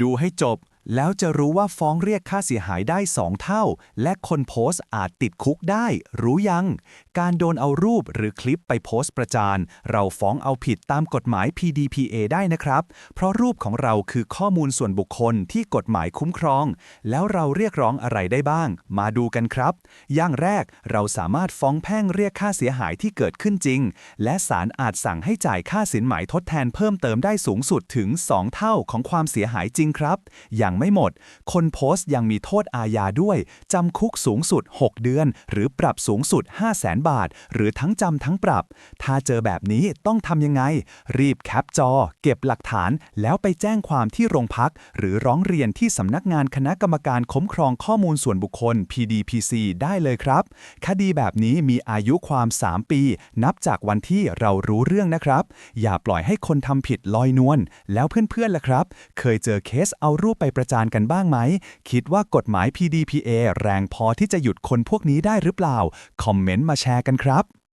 ดูให้จบ แล้วจะรู้ว่าฟ้องเรียกค่าเสียหายได้ 2 เท่า และคนโพสต์อาจติดคุกได้ รู้ยัง การโดนเอารูปหรือคลิปไปโพสต์ประจาน เราฟ้องเอาผิดตามกฎหมาย PDPA ได้นะครับ เพราะรูปของเราคือข้อมูลส่วนบุคคลที่กฎหมายคุ้มครอง แล้วเราเรียกร้องอะไรได้บ้าง มาดูกันครับ อย่างแรกเราสามารถฟ้องแพ่งเรียกค่าเสียหายที่เกิดขึ้นจริง และศาลอาจสั่งให้จ่ายค่าสินไหมทดแทนเพิ่มเติมได้สูงสุดถึง 2 เท่าของความเสียหายจริงครับ อยังไม่หมด คนโพสต์ยังมีโทษอาญาด้วย จำคุกสูงสุด 6 เดือน หรือปรับสูงสุด 5 0 0แสนบาท หรือทั้งจำทั้งปรับ ถ้าเจอแบบนี้ต้องทำยังไง รีบแคปจอ เก็บหลักฐาน แล้วไปแจ้งความที่โรงพัก หรือร้องเรียนที่สำนักงานคณะกรรมการคุ้มครองข้อมูลส่วนบุคคล PDPC ได้เลยครับ คดีแบบนี้มีอายุความ 3 ปี นับจากวันที่เรารู้เรื่องนะครับ อย่าปล่อยให้คนทำผิดลอยนวลแล้วเพื่อนๆล่ะครับ เคยเจอเคสเอารูปไปประจานกันบ้างไหม คิดว่ากฎหมาย PDPA แรงพอที่จะหยุดคนพวกนี้ได้หรือเปล่า คอมเมนต์มาแชร์กันครับ